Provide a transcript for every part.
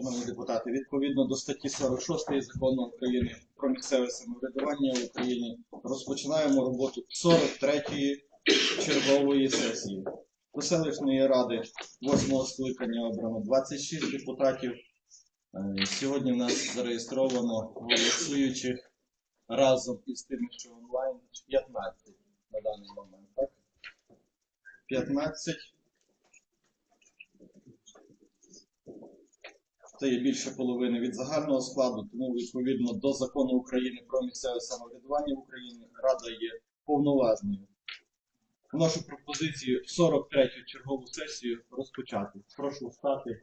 Шановні депутати, відповідно до статті 46 закону України про місцеве самоврядування в Україні розпочинаємо роботу 43-ї чергової сесії. До селищної ради 8 скликання обрано 26 депутатів. Е, Сьогодні в нас зареєстровано голосуючих разом із тими, що онлайн 15 на даний момент. Так? 15. Це є більше половини від загального складу, тому відповідно до закону України про місцеве самоврядування в Україні Рада є повноважною. Вношу пропозицію 43-ю чергову сесію розпочати. Прошу встати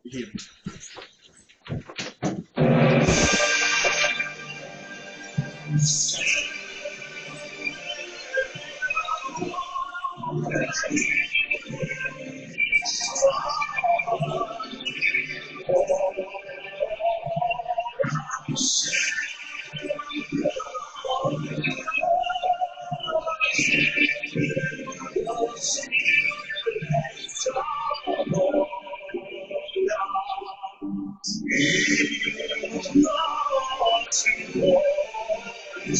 і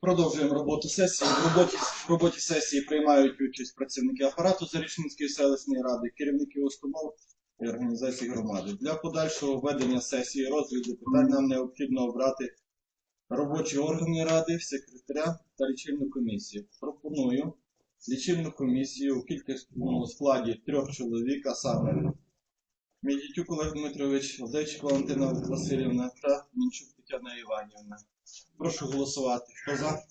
Продовжуємо роботу сесії. В роботі, в роботі сесії приймають участь працівники апарату Зарічненської селищної ради, керівники установ і організацій громади. Для подальшого ведення сесії розгляду питань нам необхідно обрати робочі органи ради, секретаря та лічильну комісію. Пропоную лічильну комісію у кількісному складі трьох чоловік, а саме Мідітюк Олег Дмитрович, Овдечик Валентина Васильівна та Мінчук Тетяна Іванівна. Прошу голосувати. Хто за?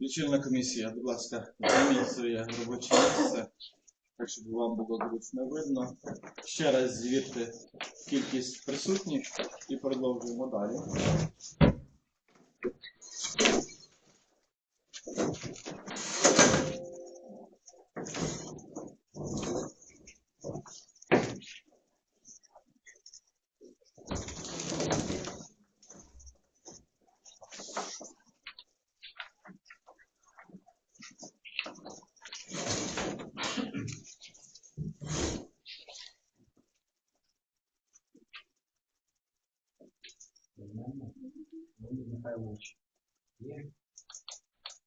Лічильна комісія, будь ласка, займіть своє робоче місце, щоб вам було зручно видно. Ще раз звідти кількість присутніх і продовжуємо далі. Thank Михайлович є. Микола Миколаївич є.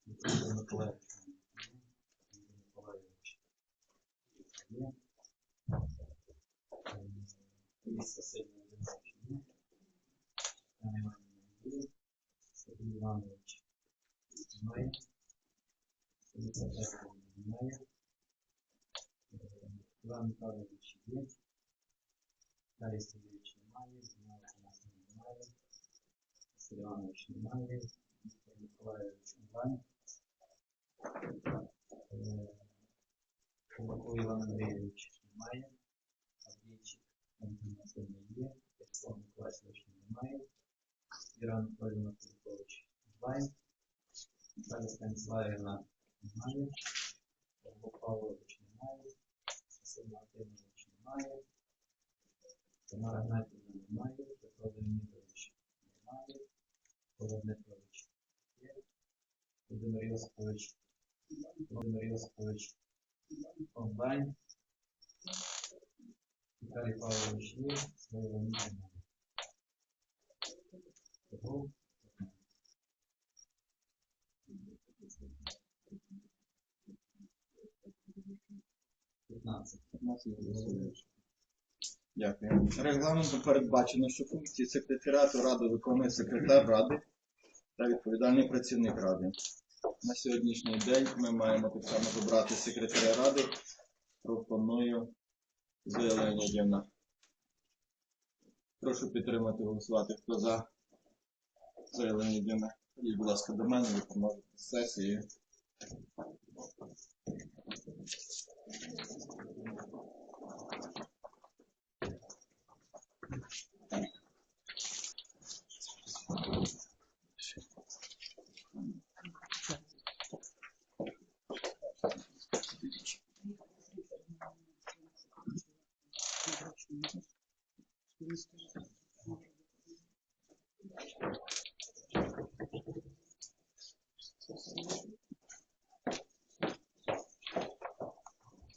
Юрій Миколаївич є. Ем, Ліс Василь Володимирович є. Тетяна Іванівна є. Сергій Іванович немає. Ліса Петрівна немає. Ем, Іван Михайлович є. Дар'я Сергійович немає. Зіна Афанасьевна немає. Василь Іванович немає. Віктор Миколаївич онлайн. Е, Іван Андрійович немає. Авдійчик Антон Васильовна є. Ярослав Миколаївич немає. Іран Анатолійовна Куликович онлайн. Наталя Станіславівна немає. Павло Павлович немає. Василь Мартинович немає. Тамара Гнатівна немає. Петро Леонідович немає. Є. Володимир Йосипович. Володимир Йосипович онлайн. Віталій Павлович є. Слава Леонідовна. Того 15. 15 голосуючих. Дякую. Регламентом передбачено, що функції секретаріату ради виконує секретар ради та відповідальний працівник ради. На сьогоднішній день ми маємо так само добрати секретаря ради. Пропоную Зоя Леонідівна. Прошу підтримати голосувати. Хто за? Зоя Леонідівна. Ходіть, будь ласка, до мене, ви поможете з сесією.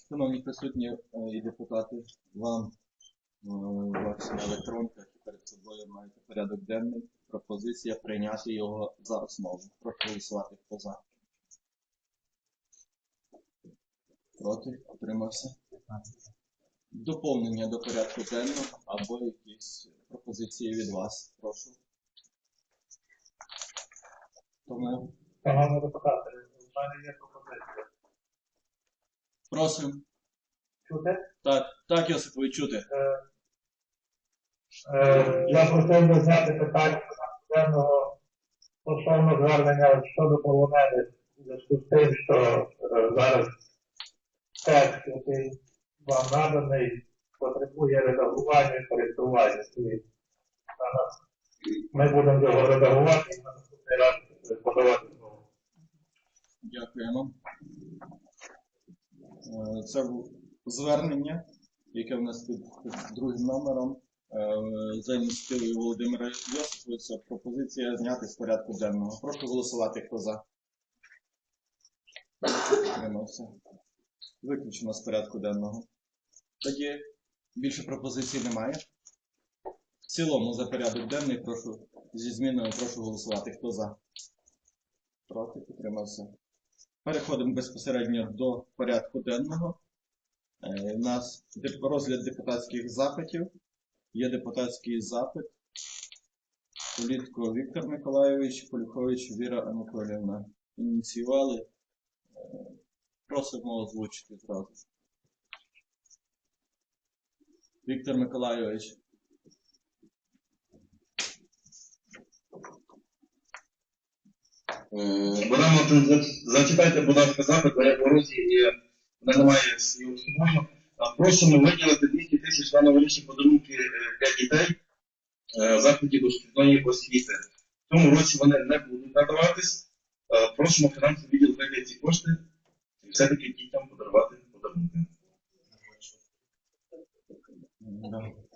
Шановні присутні е, і депутати, вам е, ваша електронка і перед собою маєте порядок денний. Пропозиція прийняти його за основу. Прошу голосувати, хто за. Проти? Утримався. Доповнення до порядку денного або якісь пропозиції від вас. Прошу. Тому Пане депутати, у мене є пропозиція. просимо. Чути? Так, так, Йосипові, чути. Е, е, я просив би зняти питання денного стосовно звернення щодо полонених у зв'язку з тим, що е, зараз текст, який вам наданий, потребує редагування і коректування. І зараз ми будемо його редагувати і на наступний раз подавати знову. Дякуємо. Е, Це в- звернення, яке в нас під, другим номером е, за ініціативою Володимира Йосиповича. Пропозиція зняти з порядку денного. Прошу голосувати, хто за. Утримався. Виключено з порядку денного. Тоді більше пропозицій немає. В цілому за порядок денний прошу зі зміною прошу голосувати. Хто за? Проти підтримався. Переходимо безпосередньо до порядку денного. Е, У нас розгляд депутатських запитів. Є депутатський запит. Політко Віктор Миколайович, Полюхович Віра Анатоліївна. Ініціювали. Е, Просимо озвучити зразу. Віктор Миколайович. Богдан Мартин, зачитайте, будь ласка, запит, бо я в і мене немає має його собою. Просимо виділити 200 тисяч на новорічні подарунки е, для дітей е, закладів дошкільної освіти. В цьому році вони не будуть надаватись. Е, Просимо фінансовий відділ виділити ці кошти і все-таки дітям подарувати подарунки.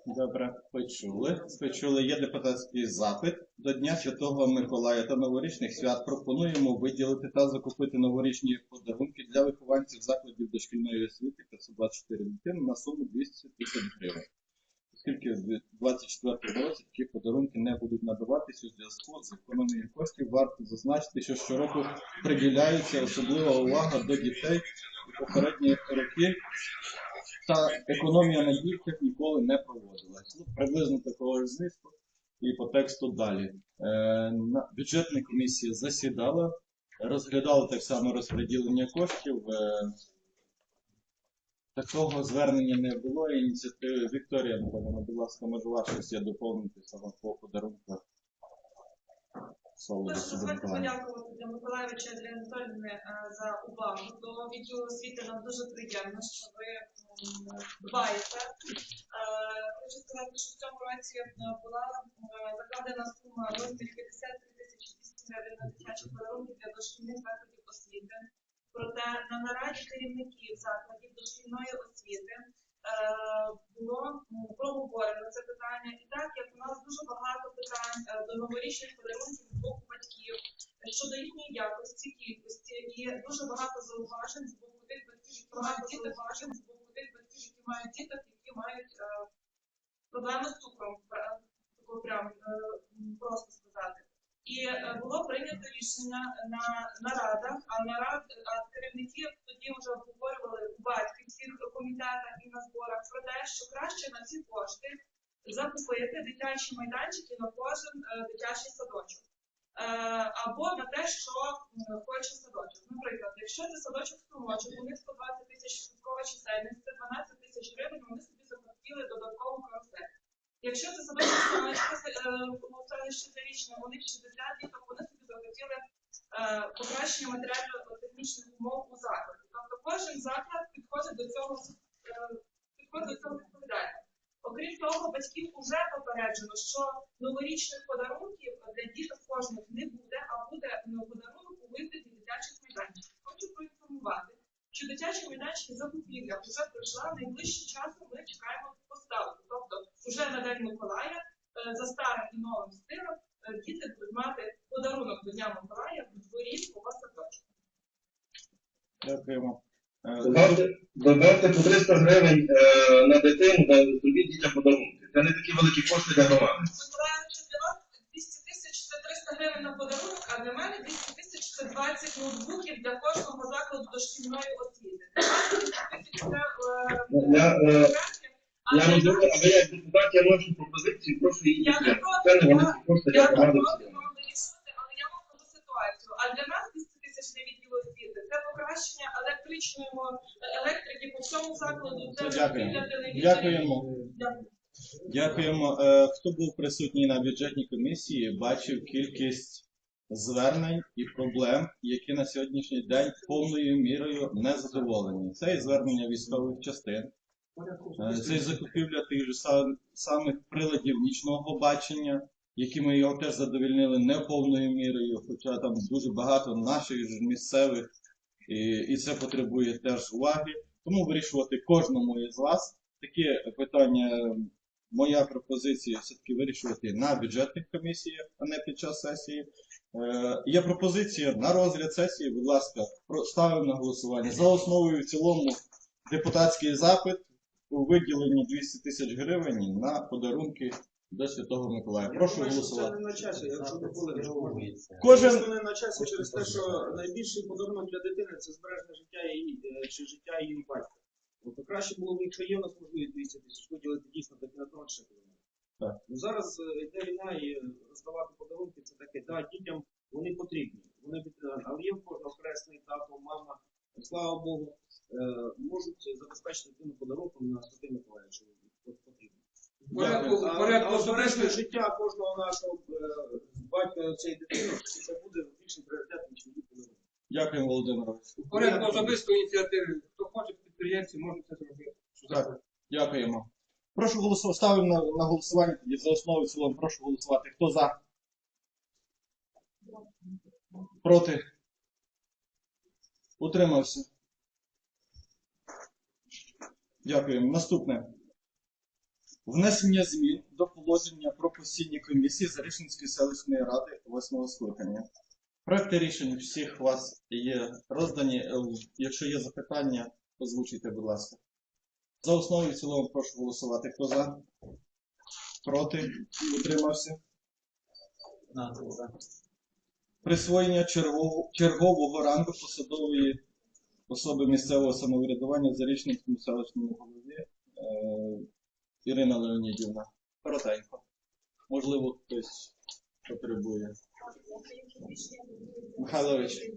Добре, почули. Почули, є депутатський запит. До Дня Святого Миколая та новорічних свят пропонуємо виділити та закупити новорічні подарунки для вихованців закладів дошкільної освіти 524 дитини на суму 200 тисяч гривень. Оскільки в 2024 році такі подарунки не будуть надаватися у зв'язку з економією коштів, варто зазначити, що щороку приділяється особлива увага до дітей у попередні роки та економія на дітях ніколи не проводилась. Ну, приблизно такого ж змісту і по тексту далі. Е, на бюджетна комісія засідала, розглядала так само розподілення коштів. Е, такого звернення не було. Ініціативи Вікторія Анатоліївна, будь ласка, може ваше є доповнити саме по подарунках. Слово до Хочу суду подякувати для Миколаєвича для Анатоліївни е, за увагу до відділу освіти. Нам дуже приємно, що ви дбаєте. Е, Хочу сказати, що в цьому році е, була е, закладена сума розмірі 53 тисячі 200 гривень на дитячі подарунки для дошкільних закладів освіти. Проте на нараді керівників закладів дошкільної освіти було проговорено це питання. І так як у нас дуже багато питань до новорічних подарунків з боку батьків е, щодо їхньої якості, кількості, і дуже багато зауважень з боку тих батьків, які мають діти, зауважень з боку тих батьків, які мають діток, які мають е, проблеми з цукром, е, тако прям е, просто сказати. І було прийнято рішення на нарадах, а нарад а керівники тоді вже обговорювали у батьківських комітетах і на зборах про те, що краще на ці кошти закупити дитячі майданчики на кожен дитячий садочок. Е, або на те, що хоче садочок. Наприклад, якщо це садочок струмочок, у них 120 тисяч відсоткова чисельність, це 12 тисяч гривень, вони собі захотіли додаткову карусель. Якщо це садочок струмочка, у селищі Зарічне, у них 60 діток, вони собі захотіли е, покращення матеріально-технічних умов у закладі. Тобто кожен заклад підходить до цього е, підходить до цього відповідально. Окрім того, батьків вже попереджено, що новорічних подарунків для діток кожних не буде, а буде подарунок у вигляді дитячих майданчиків. Хочу проінформувати, що дитячі майданчики закупівля вже пройшла найближчим часом. Ми чекаємо поставки. Тобто, вже на день Миколая е, за старим і новим стилем е, діти будуть мати подарунок до Дня Миколая в дворі свого садочку. Дякуємо. Добавте по 300 гривень е, на дитину та зробіть дітям подарунки. Це не такі великі кошти для громади. Миколаївич, для вас 200 тисяч це 300 гривень на подарунок, а для мене 200 тисяч це 20 ноутбуків для кожного закладу дошкільної освіти. 20 тисяч це Ну, Я, е, е, а Я для розумію, нас- але як депутат я вношу пропозицію, прошу її Я не підтримати. проти, Це не я- великі кошти для Я не громади. проти вам вирішувати, але я вам кажу ситуацію. А для нас 200 тисяч для відділу освіти це покращення електричної мо- електрики по всьому закладу. Дякуємо. Дякуємо. Дякую. Дякуємо. Е, Хто був присутній на бюджетній комісії, бачив кількість звернень і проблем, які на сьогоднішній день повною мірою не задоволені. Це і звернення військових частин, е, це і закупівля тих же самих приладів нічного бачення, які ми його теж задовільнили не повною мірою, хоча там дуже багато наших місцевих, і, і це потребує теж уваги. Тому вирішувати кожному із вас такі питання моя пропозиція все-таки вирішувати на бюджетних комісіях, а не під час сесії. Е, є пропозиція на розгляд сесії, будь ласка, ставимо на голосування. За основою в цілому депутатський запит у виділенні 200 тисяч гривень на подарунки до Святого Миколая. Прошу Це голосувати. не на часі, якщо не були Реагується. Кожен Це не на часі через те, що найбільший подарунок для дитини це збереження життя її е, чи життя її батька. Тобто краще було б, якщо є у нас можливість 200 тисяч, виділити дійсно так на тонше. Так. Ну зараз е, йде війна і роздавати подарунки це таке. Да, дітям вони потрібні. Вони від- але є в кожного хресний тато, мама. Слава Богу, е, можуть забезпечити дитину подарунком на Святий Миколаїв, що потрібно. Дякую. А, порядку а особистої- життя кожного нашого е, батька цієї дитини це буде більшим пріоритетом, ніж подарунок. Дякую, Володимирович. У порядку особистої ініціативи, хто хоче підприємці, може це зробити. Так. Дякуємо. Прошу голосувати. Ставимо на, на голосування тоді за основу в цілому. Прошу голосувати. Хто за? Проти? Утримався. Дякуємо. Наступне. Внесення змін до положення про постійні комісії Зарічненської селищної ради 8 скликання. Проекти рішень всіх вас є роздані. Е, Якщо є запитання, озвучуйте, будь ласка. За основу і цілому прошу голосувати. Хто за? Проти? Утримався? 15 за. Присвоєння чергового, чергового рангу посадової особи місцевого самоврядування в Зарічненському селищному голові е, Ірина Леонідівна. Коротенько. Можливо, хтось потребує. Михайлович.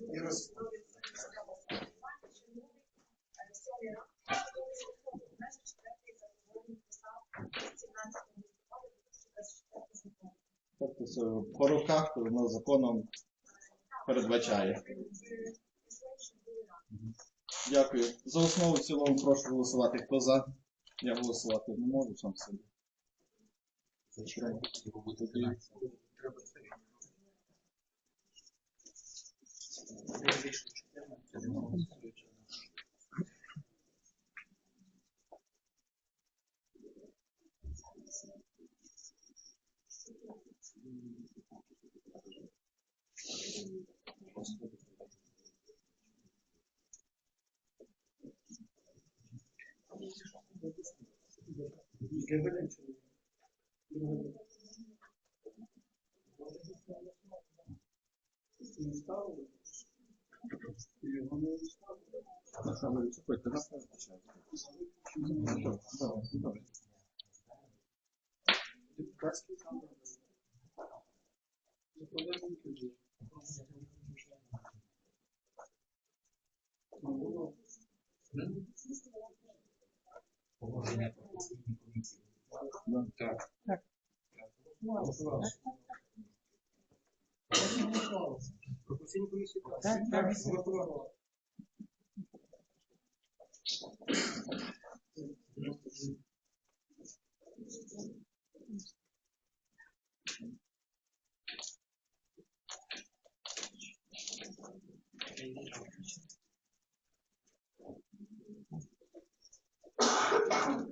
Тобто по руках воно законом передбачає. Дякую. За основу в цілому прошу голосувати. Хто за? Я голосувати не можу сам собі. Thank you. Депутатський камер. Заповідає вистачає. Добре, добре, добре. Депутатський запит. Погодження професійної комісії. Так. Професійні комісії? Так, так.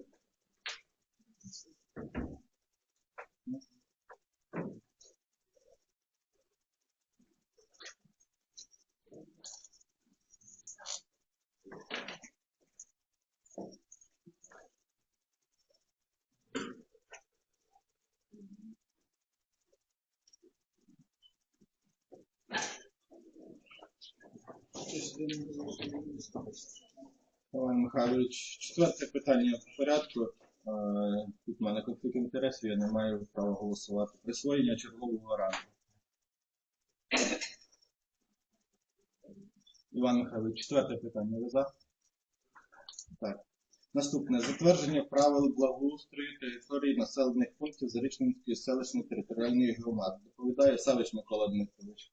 Готово. Іван Михайлович, четверте питання в порядку. Е, Тут в мене конфлікт інтересів, я не маю права голосувати. Присвоєння чергового рангу. Іван Михайлович, четверте питання. Ви за? Так. Наступне. Затвердження правил благоустрою території населених пунктів Зарічненської селищної територіальної громади. Доповідає Савич Микола Дмитрович.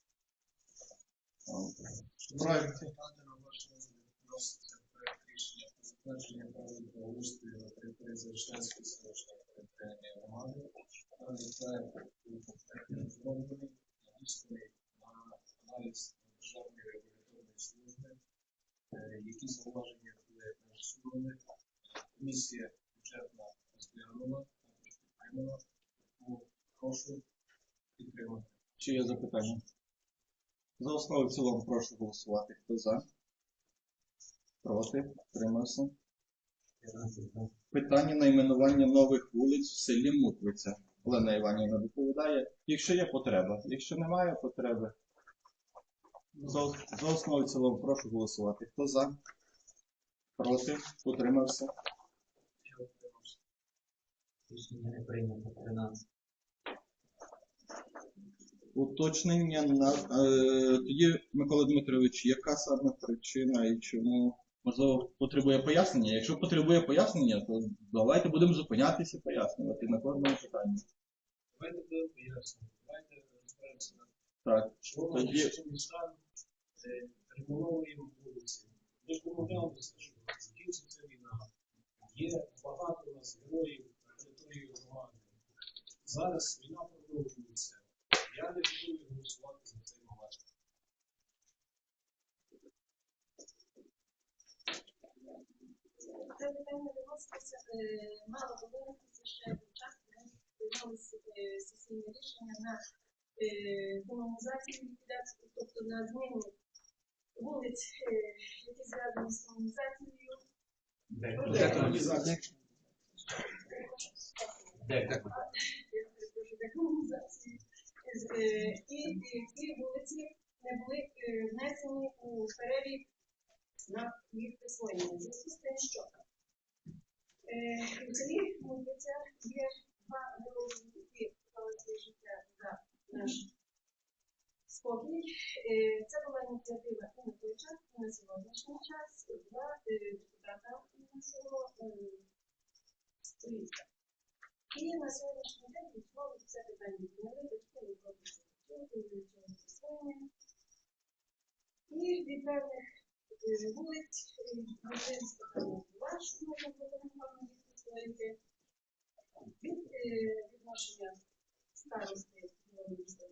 Проект. на ваш розгляд вноситься проект рішення про затвердження правил благоустрою території Зарічненської селищної територіальної громади. Був попередньо розроблений, надісланий на аналіз Державної регуляторної служби, е, які зауваження були надіслані. Комісія бюджетна розглянула, також підтримала, тому прошу підтримати. Чи є запитання? За основу в цілому прошу голосувати. Хто за? Проти? Тримався. Питання найменування нових вулиць в селі Мутвиця. Олена Іванівна доповідає. Якщо є потреба. Якщо немає потреби, за, за основу цілому прошу голосувати. Хто за? Проти? Утримався. Утримався. Рішення не прийнято 13. Уточнення на е, тоді, Микола Дмитрович, яка саме причина і чому можливо потребує пояснення? Якщо потребує пояснення, то давайте будемо зупинятися і пояснювати на кожному питанні. Давайте будемо пояснювати. Давайте розберемося Так, чого ми містам е, ремонтуємо вулиці. Ми ж домовлялися, що закінчиться війна. Є багато у нас героїв на території громади. Зараз війна продовжується. Я не готовий голосувати за цей Це питання виноситься, е, мало би виноситися ще вчасно, приймалися е, сесійне рішення на комунізацію ліквідацію, тобто на зміну вулиць, які зв'язані з комунізацією. І ці вулиці не були внесені у перелік на їх присвоєння. В зв'язку з тим, що е, у селі Мудиця є два герої, які вклали своє життя за наш спокій. Е, Це була ініціатива і на той час, і на сьогоднішній час два е, депутата нашого е, міста. І на сьогоднішній день відмови це питання підняли, батьки не проти цього. І від певних можна. Від відношення старости до міста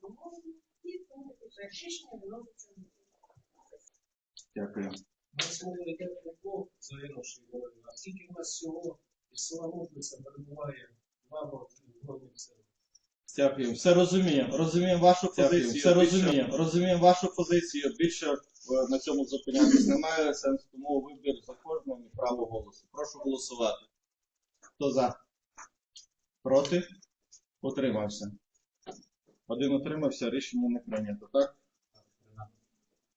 голови і таке проект рішення виноситься на дякую. А скільки в нас всього із села Мутниця перебуває два збройних сил? Дякую. Все розуміємо. Розуміємо вашу Дякую. позицію. Все розуміємо. Розуміємо вашу позицію. Більше на цьому зупинятись немає сенсу, тому вибір за кожним і право голосу. Прошу голосувати. Хто за? Проти? Утримався. Один утримався, рішення не прийнято, так?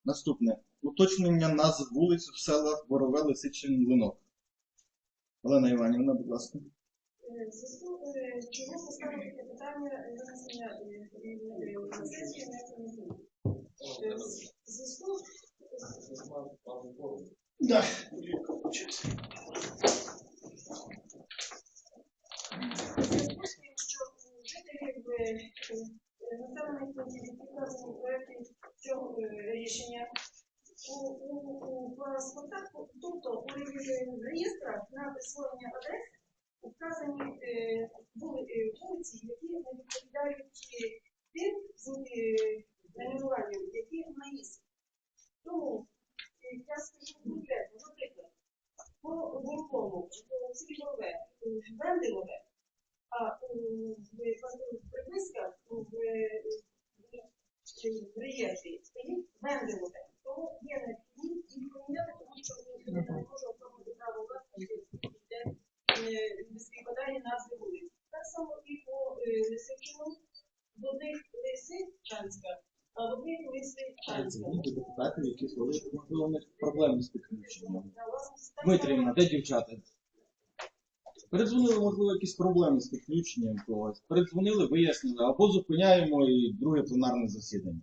Наступне. уточнення назв вулиць в селах Борове, Лисичин, Линок. Олена Іванівна, будь ласка. Е, зв'язку, е, чому поставили таке питання е, Да. Е, е, населених пунктів, які вказані в цього е, рішення, у, у, у паспортах, тобто реєстрах на присвоєння адрес вказані е, е, вулиці, які не відповідають е, тим е, найменуванням, які на місці. Тому е, я скажу конкретно, наприклад, по Буркому, по Сільгове, Венделове, а у в- приписках в, реєстрі стоїть Венделове. Тому є необхідність і поміняти, тому що не може отримати право власності, де е, не співпадає назви вулиць. Так само і по е, Лисичину, в одних Лисичанська, а в одних Лисичанська. Депутатів, які створюють можливо, у них проблеми з підключенням. Дмитрівна, де дівчата? Передзвонили, можливо, якісь проблеми з підключенням когось. Передзвонили, вияснили, або зупиняємо і друге пленарне засідання.